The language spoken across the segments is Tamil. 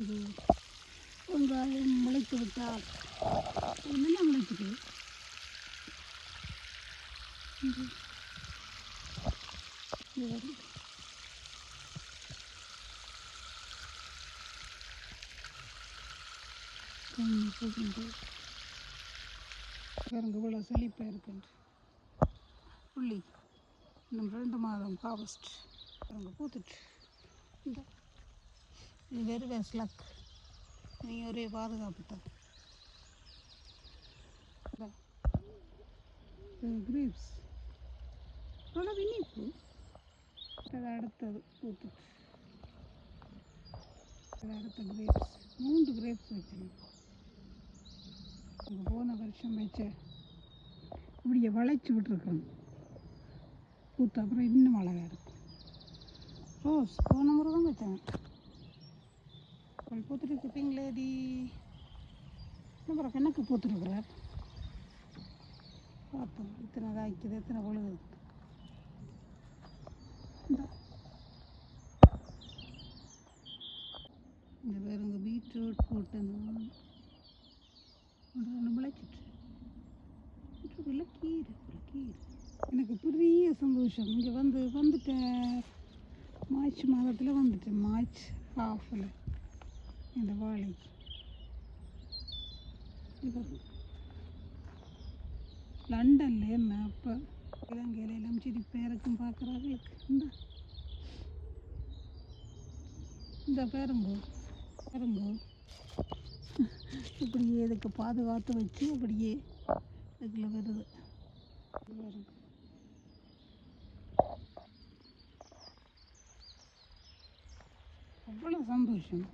இது வெங்காயம் முளைத்து விட்டால் என்னெல்லாம் முளைக்குது? இது இது வரும். கொஞ்சம் பாருங்க இவ்வளோ செழிப்பாக இருக்குன்ட்டு புள்ளி இன்னும் ரெண்டு மாதம் ஹார்வெஸ்ட் பாருங்க பூத்துட்டு இந்த. இது வெறும் வெஸ்லக் நீ ஒரே பாதுகாப்பு தான் கிரேப்ஸ் ஆனால் இனிப்பு அது அடுத்தது பூத்து அது அடுத்த கிரேப்ஸ் மூன்று கிரேப்ஸ் வச்சிருக்கேன் அங்கே போன வருஷம் வச்ச இப்படியே வளைச்சி விட்டுருக்கணும் பூத்த அப்புறம் இன்னும் அழகாக இருக்கும். ரோஸ் போன முறை தான் வச்சேன் லேடி பூத்துருக்குப்பீங்களேடி அப்புறம் கணக்கு பூத்துருக்குறார் பார்த்தோம். இத்தனை காய்க்குது எத்தனை பொழுது. இந்தா. இந்த பாருங்க பீட்ரூட் போட்டேன் ஒன்று முளைச்சிட்டு பீட்ரூட்டில் கீரை கீரை. எனக்கு பெரிய சந்தோஷம். இங்கே வந்து வந்துட்டேன். மார்ச் மாதத்தில் வந்துட்டேன். மார்ச் ஹாஃபில் இந்த வாழை. இது லண்டனில் என்ன அப்போ இலங்கையில் எல்லாம் சிரிப்பாக இருக்கும் பார்க்குறாங்களுக்கு இந்த இந்த பேருங்கோ பேருங்கோ. இப்படியே இதுக்கு பாதுகாத்து வச்சு அப்படியே இதுக்குள்ள வருது. அவ்வளோ சந்தோஷம்.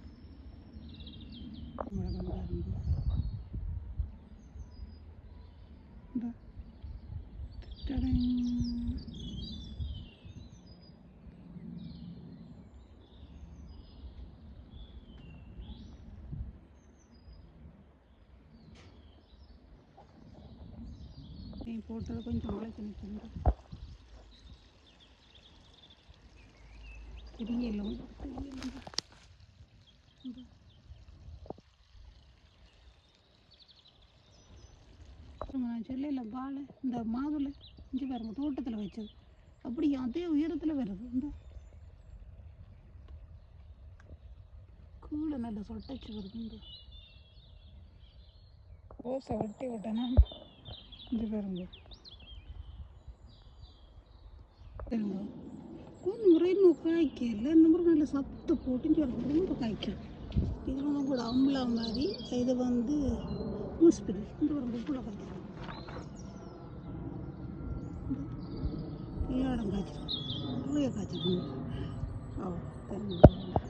ഈ പോട്ടുകൾ കൊഞ്ചും മുളച്ച് നിൽക്കുന്നുണ്ട് തിരിഞ്ഞെല്ലാം തിരിഞ്ഞെല്ലാം பாருங்க, நான் சொல்லல பாலை இந்த மாதுளை இஞ்சி பாருங்க தோட்டத்தில் வச்சது. அப்படி அதே உயரத்தில் வருது. இந்த கூட நல்ல சொட்டச்சு வருது. இந்த ரோஸை வெட்டி விட்டேன்னா இஞ்சி பாருங்க. முறை காய்க்கல. இந்த முறை நல்ல சத்து போட்டு ரொம்ப காய்க்கும். இது வந்து கூட அம்பளா மாதிரி இது வந்து 모습들을 힘들어서 못 올라간다. 이런 가지고, 후에 가지고, 어, 그런